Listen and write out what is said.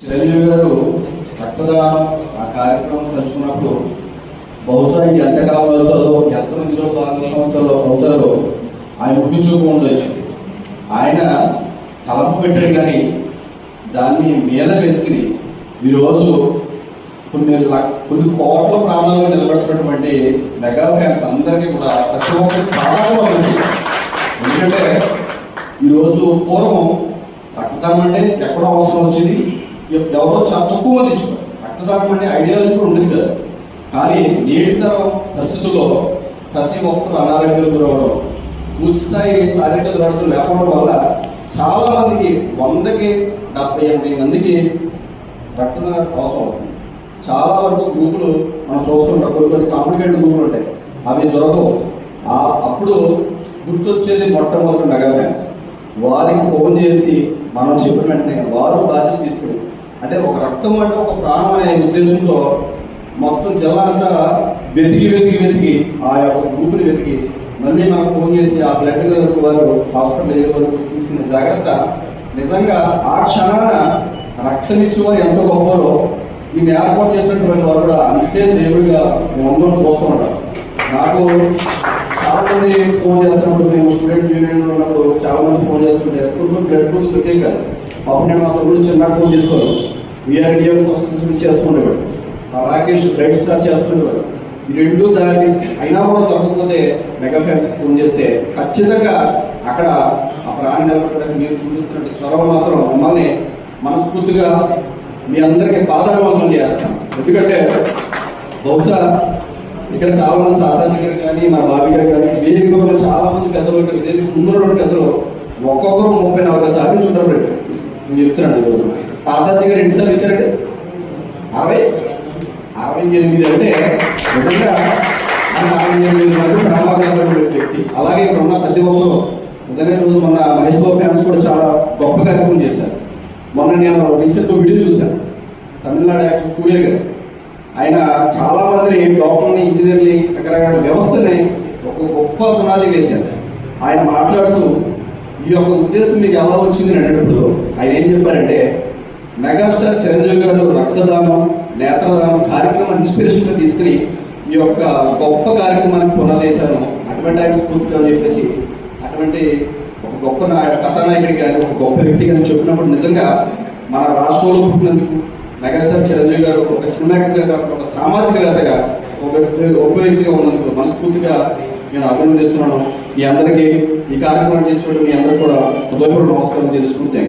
చిరంజీవి గారు రక్తదానం ఆ కార్యక్రమం తలుచుకున్నప్పుడు బహుశా ఇది ఎంతకాలం అవుతుందో ఎంత మందిలో భాగం అవుతారో ఆయన ముగించుకు ఉండొచ్చు. ఆయన తలపు పెట్టాడు కానీ దాన్ని మీద వేసుకుని ఈరోజు కొన్ని లక్ కొన్ని కోట్ల ప్రాణాలు నిలబెట్టినటువంటి మెగా ఫ్యాన్స్ అందరికీ కూడా ప్రతి ఒక్కరు ఎందుకంటే ఈరోజు పూర్వం రక్తదానం అంటే ఎక్కడో అవసరం వచ్చింది. ఎవరో చాలా తక్కువ మంది ఇచ్చారు రక్తదానం అంటే ఐడియాలజీ కూడా ఉండేది కదా. కానీ నేటి తరం పరిస్థితుల్లో ప్రతి ఒక్కరు అనారోగ్యం గురవడం పూర్తి స్థాయి శారీరక దృఢతలు లేకపోవడం వల్ల చాలా మందికి వందకి డెబ్బై ఎనభై మందికి రక్తదానం అవసరం అవుతుంది. చాలా వరకు గ్రూపులు మనం చూస్తుంటాం కొన్ని కొన్ని కాంప్లికేటెడ్ గ్రూపులు ఉంటాయి. అవి దొరకవు. ఆ అప్పుడు గుర్తొచ్చేది మొట్టమొదటి మెగా ఫ్యాన్స్. వారికి ఫోన్ చేసి మనం చెప్పిన వెంటనే వారు బాధ్యత తీసుకుని అంటే ఒక రక్తం అంటే ఒక ప్రాణం అనే ఉద్దేశంతో మొత్తం జిల్లా అంతా వెతికి వెతికి వెతికి ఆ యొక్క గ్రూపుని వెతికి. మళ్ళీ మాకు ఫోన్ చేసి ఆ బ్లడ్ వారు హాస్పిటల్ వెళ్ళే వరకు తీసుకున్న జాగ్రత్త. నిజంగా ఆ క్షణాన రక్తం ఇచ్చేవారు ఎంత గొప్పలో ఈయన ఏర్పాటు చేసినటువంటి వారు కూడా అంతే దేవుడిగా మేమందరం చూస్తూ నాకు చాలా మంది ఫోన్ చేస్తున్నప్పుడు మేము స్టూడెంట్ యూనియన్ ఉన్నప్పుడు చాలా మంది ఫోన్ చేస్తుంటే కొన్ని బ్లడ్ గ్రూప్ దొరికే కాదు? అప్పుడు నేను మా తమ్ముడు చిన్న ఫోన్ చేసుకోను విఆర్డిఎఫ్ కోసం చేస్తుండేవాడు. ఆ రాకేష్ రెడ్ స్టార్ చేస్తుండేవాడు. ఈ రెండు దాన్ని అయినా కూడా దొరకకపోతే మెగా ఫ్యాన్స్ ఫోన్ చేస్తే ఖచ్చితంగా అక్కడ ఆ ప్రాణి నిలబడడానికి మీరు చూపిస్తున్న చొరవ మాత్రం మమ్మల్ని మనస్ఫూర్తిగా మీ అందరికీ పాదాభివందనం చేస్తాం. ఎందుకంటే బహుశా ఇక్కడ చాలా మంది తాతాజీ గారు కానీ మా బాబీ గారు కానీ వేదిక చాలా మంది పెద్దలు ఇక్కడ వేదిక ముందు పెద్దలు ఒక్కొక్కరు ముప్పై నలభై సార్లు నేను చెప్తున్నాను. ఈరోజు తాతాజీ గారు ఎన్నిసార్లు ఇచ్చారండి? అరవై? అరవై ఎనిమిది అంటే నిజంగా అరవై ఎనిమిది వ్యక్తి. అలాగే ఇక్కడ ఉన్న ప్రతి ఒక్కరు నిజంగా ఈరోజు మొన్న మహేష్ బాబు ఫ్యాన్స్ కూడా చాలా గొప్ప కార్యక్రమం చేశారు. మొన్న నేను రీసెంట్ వీడియో చూశాను. తమిళనాడు యాక్టర్ సూర్య గారు. ఆయన చాలా మంది డాక్టర్ని ఇంజనీర్ని రకరకాల వ్యవస్థని ఒక గొప్ప పునాది వేశారు. ఆయన మాట్లాడుతూ ఈ యొక్క ఉద్దేశం మీకు ఎలా వచ్చింది అని అడిగినప్పుడు ఆయన ఏం చెప్పారంటే మెగాస్టార్ చిరంజీవి గారు రక్తదానం నేత్రదానం కార్యక్రమం ఇన్స్పిరేషన్ తీసుకుని ఈ యొక్క గొప్ప కార్యక్రమానికి పునాదేశాను అటువంటి ఆయన స్ఫూర్తిగా అని చెప్పేసి అటువంటి ఒక గొప్ప కథానాయకుడి కానీ ఒక గొప్ప వ్యక్తి కానీ చెప్పినప్పుడు నిజంగా మన రాష్ట్రంలో పుట్టినందుకు మెగాస్టార్ చిరంజీవి గారు ఒక సినిమాగా ఒక సామాజికవేత్తగా ఒక వ్యక్తి గొప్ప వ్యక్తిగా ఉన్నందుకు మనస్ఫూర్తిగా నేను అభినందిస్తున్నాను. మీ అందరికీ ఈ కార్యక్రమం చేసినట్టు మీ అందరికీ కూడా హృదయపూర్వక నమస్కారం తెలుసుకుంటే